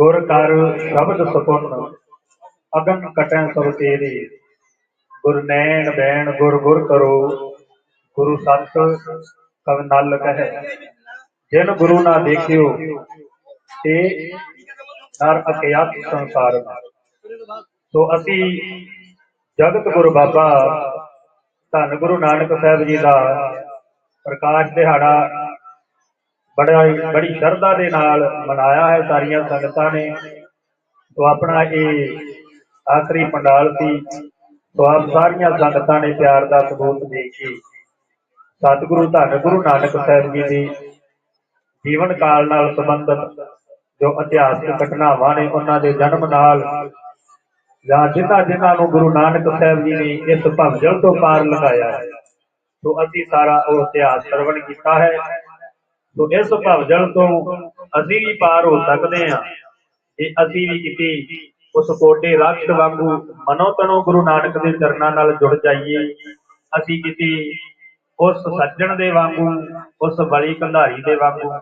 ਗੁਰ ਕਰ ਸ਼ਬਦ ਸਪੁੰਨ ਅਗਨ ਕਟੈ ਸਭ ਤੇਰੇ। ਗੁਰ ਨੈਣ ਬੈਣ ਗੁਰ ਗੁਰ ਕਰੋ, ਗੁਰੂ ਸਤ ਕਵ ਨਲ ਕਹੈ। ਜਿਨ ਗੁਰੂ ਨਾ ਦੇਖਿਓ, ਤੇ ਨਰ ਅਕਿਆਤ ਸੰਸਾਰ ਸੋ ਅਸੀਂ ਜਗਤ ਗੁਰੂ ਬਾਬਾ ਧੰਨ ਗੁਰੂ ਨਾਨਕ ਸਾਹਿਬ ਜੀ ਦਾ ਪ੍ਰਕਾਸ਼ ਦਿਹਾੜਾ ਬੜਾ ਬੜੀ ਸ਼ਰਧਾ ਦੇ ਨਾਲ ਮਨਾਇਆ ਹੈ, ਸਾਰੀਆਂ ਸੰਗਤਾਂ ਨੇ। ਸੋ ਆਪਣਾ ਇਹ ਆਖਰੀ ਪੰਡਾਲ ਸੀ। ਸੋ ਆਪ ਸਾਰੀਆਂ ਸੰਗਤਾਂ ਨੇ ਪਿਆਰ ਦਾ ਸਬੂਤ ਦੇ ਕੇ ਸਤਿਗੁਰੂ ਧੰਨ ਗੁਰੂ ਨਾਨਕ ਸਾਹਿਬ ਜੀ ਦੀ ਜੀਵਨ ਕਾਲ ਨਾਲ ਸੰਬੰਧਿਤ ਜੋ ਇਤਿਹਾਸਕ ਘਟਨਾਵਾਂ ਨੇ, ਉਹਨਾਂ ਦੇ ਜਨਮ ਨਾਲ ਜਾਂ ਜਿਨ੍ਹਾਂ ਜਿਨ੍ਹਾਂ ਨੂੰ ਗੁਰੂ ਨਾਨਕ ਸਾਹਿਬ ਜੀ ਨੇ ਇਸ ਭਵਜਲ ਤੋਂ ਪਾਰ ਲਗਾਇਆ ਹੈ ਸੋ ਅਸੀਂ ਸਾਰਾ ਉਹ ਇਤਿਹਾਸ ਸਰਵਣ ਕੀਤਾ ਹੈ। ਸੋ ਇਸ ਭਵਜਲ ਤੋਂ ਅਸੀਂ ਵੀ ਪਾਰ ਹੋ ਸਕਦੇ ਹਾਂ। ਜੇ ਅਸੀਂ ਵੀ ਕਿਤੇ ਉਸ ਕੋਟੇ ਰਾਖਸ਼ ਵਾਂਗੂ ਮਨੋ ਤਨੋ ਗੁਰੂ ਨਾਨਕ ਦੇ ਚਰਨਾਂ ਨਾਲ ਜੁੜ ਜਾਈਏ, ਅਸੀਂ ਕਿਤੇ ਉਸ ਸੱਜਣ ਦੇ ਵਾਂਗੂ, ਉਸ ਬਲੀ ਕੰਧਾਰੀ ਦੇ ਵਾਂਗੂ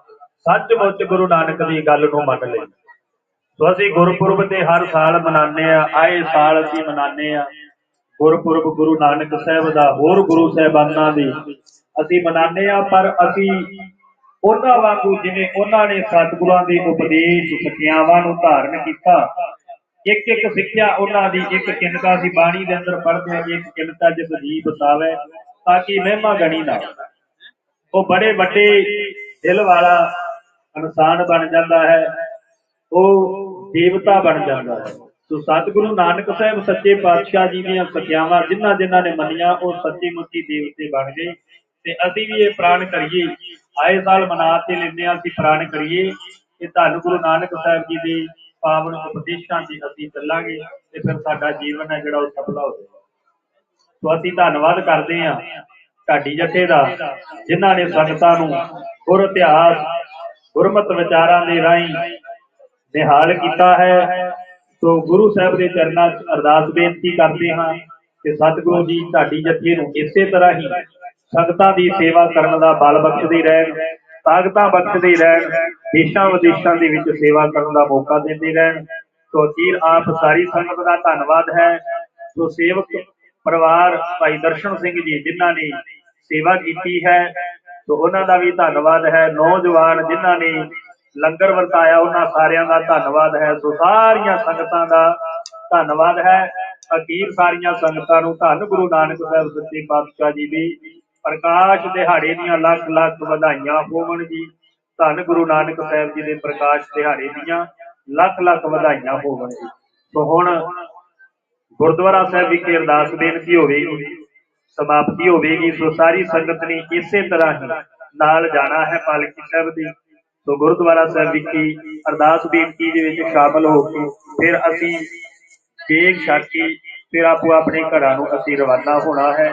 ਸੱਚਮੁੱਚ ਗੁਰੂ ਨਾਨਕ ਦੀ ਗੱਲ ਨੂੰ ਮੰਨ ਲਈਏ। ਸੋ ਅਸੀਂ ਗੁਰਪੁਰਬ ਤੇ ਹਰ ਸਾਲ ਮਨਾਉਂਦੇ ਆ ਆਏ ਸਾਲ ਅਸੀਂ ਮਨਾਉਂਦੇ ਆ ਗੁਰਪੁਰਬ ਗੁਰੂ ਨਾਨਕ ਸਾਹਿਬ ਦਾ, ਹੋਰ ਗੁਰੂ ਸਾਹਿਬਾਨਾਂ ਦੀ ਅਸੀਂ ਮਨਾਉਂਦੇ ਆ ਪਰ ਅਸੀਂ ਉਹਨਾਂ ਵਾਂਗੂ ਜਿਵੇਂ ਉਹਨਾਂ ਨੇ ਸਤਿਗੁਰਾਂ ਦੇ ਉਪਦੇਸ਼ ਸਿੱਖਿਆਵਾਂ ਨੂੰ ਧਾਰਨ ਕੀਤਾ ਇੱਕ ਇੱਕ ਸਿੱਖਿਆ ਉਹਨਾਂ ਦੀ ਇੱਕ ਕਿੰਨਕਾ ਸੀ, ਬਾਣੀ ਦੇ ਅੰਦਰ ਪੜ੍ਹਦੇ ਆ ਇੱਕ ਕਿੰਨਕਾ ਜਿਸ ਜੀ ਬਤਾਵੇ ਤਾਂ ਕਿ ਮਹਿਮਾ ਗਣੀ ਨਾ ਉਹ ਬੜੇ ਵੱਡੇ ਦਿਲ ਵਾਲਾ ਇਨਸਾਨ ਬਣ ਜਾਂਦਾ ਹੈ, ਉਹ ਦੇਵਤਾ ਬਣ ਜਾਂਦਾ ਹੈ। ਸੋ ਸਤਿਗੁਰੂ ਨਾਨਕ ਸਾਹਿਬ ਸੱਚੇ ਪਾਤਸ਼ਾਹ ਜੀ ਦੀਆਂ ਸਿੱਖਿਆਵਾਂ ਜਿਨ੍ਹਾਂ ਜਿਨ੍ਹਾਂ ਨੇ ਮੰਨੀਆਂ, ਉਹ ਸੱਚੀ ਮੁੱਚੀ ਦੇਵਤੇ ਬਣ ਗਏ ਤੇ ਅਸੀਂ ਵੀ ਇਹ ਪ੍ਰਾਣ ਕਰੀਏ। ਆਏ ਸਾਲ ਮਨਾ ਤੇ ਲੈਂਦੇ ਹਾਂ, ਅਸੀਂ ਪ੍ਰਾਣ ਕਰੀਏ ਕਿ ਧੰਨ ਗੁਰੂ ਨਾਨਕ ਸਾਹਿਬ ਜੀ ਦੇ ਪਾਵਨ ਉਪਦੇਸ਼ਾਂ ਦੀ ਅਸੀਂ ਚੱਲਾਂਗੇ ਤੇ ਫਿਰ ਸਾਡਾ ਜੀਵਨ ਹੈ ਜਿਹੜਾ ਉਹ ਸਫਲਾ ਹੋ ਜਾਏਗਾ। ਸੋ ਅਸੀਂ ਧੰਨਵਾਦ ਕਰਦੇ ਹਾਂ ਢਾਡੀ ਜੱਥੇ ਦਾ, ਜਿਨ੍ਹਾਂ ਨੇ ਸੰਗਤਾਂ ਨੂੰ ਗੁਰ ਇਤਿਹਾਸ, ਗੁਰਮਤ ਵਿਚਾਰਾਂ ਦੇ ਰਾਹੀਂ ਨਿਹਾਲ ਕੀਤਾ ਹੈ। ਸੋ ਗੁਰੂ ਸਾਹਿਬ ਦੇ ਚਰਨਾਂ 'ਚ ਅਰਦਾਸ ਬੇਨਤੀ ਕਰਦੇ ਹਾਂ ਕਿ ਸਤਿਗੁਰੂ ਜੀ ਢਾਡੀ ਜੱਥੇ ਨੂੰ ਇਸੇ ਤਰ੍ਹਾਂ ਹੀ ਸੰਗਤਾਂ ਦੀ ਸੇਵਾ ਕਰਨ ਦਾ ਬਲ ਬਖਸ਼ਦੇ ਰਹਿਣ ਤਾਕਤਾਂ ਬਖਸ਼ਦੇ ਰਹਿਣ, ਦੇਸ਼ਾਂ ਵਿਦੇਸ਼ਾਂ ਦੇ ਵਿੱਚ ਸੇਵਾ ਕਰਨ ਦਾ ਮੌਕਾ ਦਿੰਦੇ ਰਹਿਣ। ਸੋ ਅਖੀਰ ਆਪ ਸਾਰੀ ਸੰਗਤ ਦਾ ਧੰਨਵਾਦ ਹੈ। ਸੋ ਸੇਵਕ ਪਰਿਵਾਰ ਭਾਈ ਦਰਸ਼ਨ ਸਿੰਘ ਜੀ ਜਿਨ੍ਹਾਂ ਨੇ ਸੇਵਾ ਕੀਤੀ ਹੈ, ਸੋ ਉਹਨਾਂ ਦਾ ਵੀ ਧੰਨਵਾਦ ਹੈ। ਨੌਜਵਾਨ ਜਿਨ੍ਹਾਂ ਨੇ ਲੰਗਰ ਵਰਤਾਇਆ, ਉਹਨਾਂ ਸਾਰਿਆਂ ਦਾ ਧੰਨਵਾਦ ਹੈ। ਸੋ ਸਾਰੀਆਂ ਸੰਗਤਾਂ ਦਾ ਧੰਨਵਾਦ ਹੈ। ਅਖੀਰ ਸਾਰੀਆਂ ਸੰਗਤਾਂ ਨੂੰ ਧੰਨ ਗੁਰੂ ਨਾਨਕ ਸਾਹਿਬ ਸੱਚੇ ਪਾਤਸ਼ਾਹ ਜੀ ਦੀ ਪ੍ਰਕਾਸ਼ ਦਿਹਾੜੇ ਦੀਆਂ ਲੱਖ ਲੱਖ ਵਧਾਈਆਂ ਹੋਵਣ ਜੀ। ਧੰਨ ਗੁਰੂ ਨਾਨਕ ਸਾਹਿਬ ਜੀ ਦੇ ਪ੍ਰਕਾਸ਼ ਦਿਹਾੜੇ ਦੀਆਂ ਲੱਖ ਲੱਖ ਵਧਾਈਆਂ ਹੋਵਣ ਜੀ। ਸੋ ਹੁਣ ਗੁਰਦੁਆਰਾ ਸਾਹਿਬ ਵਿਖੇ ਅਰਦਾਸ ਬੇਨਤੀ ਹੋਵੇਗੀ, ਸਮਾਪਤੀ ਹੋਵੇਗੀ। ਸੋ ਸਾਰੀ ਸੰਗਤ ਨੇ ਇਸੇ ਤਰ੍ਹਾਂ ਹੀ ਨਾਲ ਜਾਣਾ ਹੈ ਪਾਲਕੀ ਸਾਹਿਬ ਦੀ। ਸੋ ਗੁਰਦੁਆਰਾ ਸਾਹਿਬ ਵਿਖੇ ਅਰਦਾਸ ਬੇਨਤੀ ਦੇ ਵਿੱਚ ਸ਼ਾਮਲ ਹੋ ਕੇ ਫਿਰ ਅਸੀਂ ਦੇਗ ਛਕ ਕੇ ਫਿਰ ਆਪੋ ਆਪਣੇ ਘਰਾਂ ਨੂੰ ਅਸੀਂ ਰਵਾਨਾ ਹੋਣਾ ਹੈ।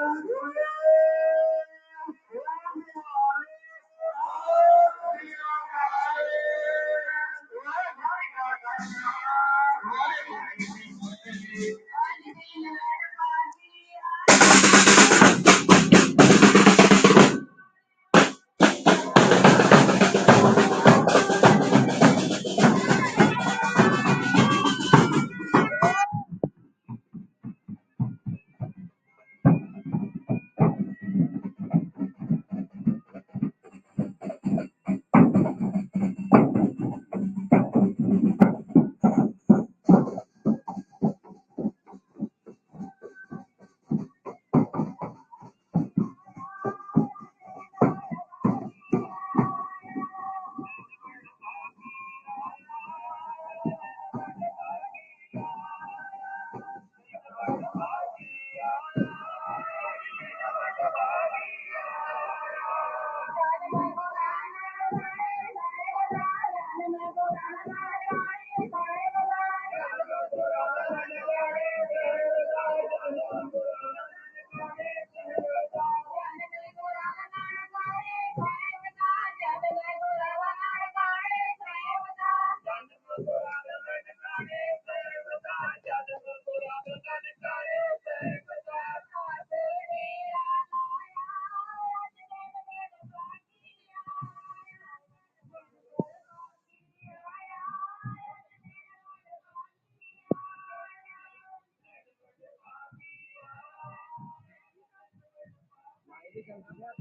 Aleluia! katika njia ya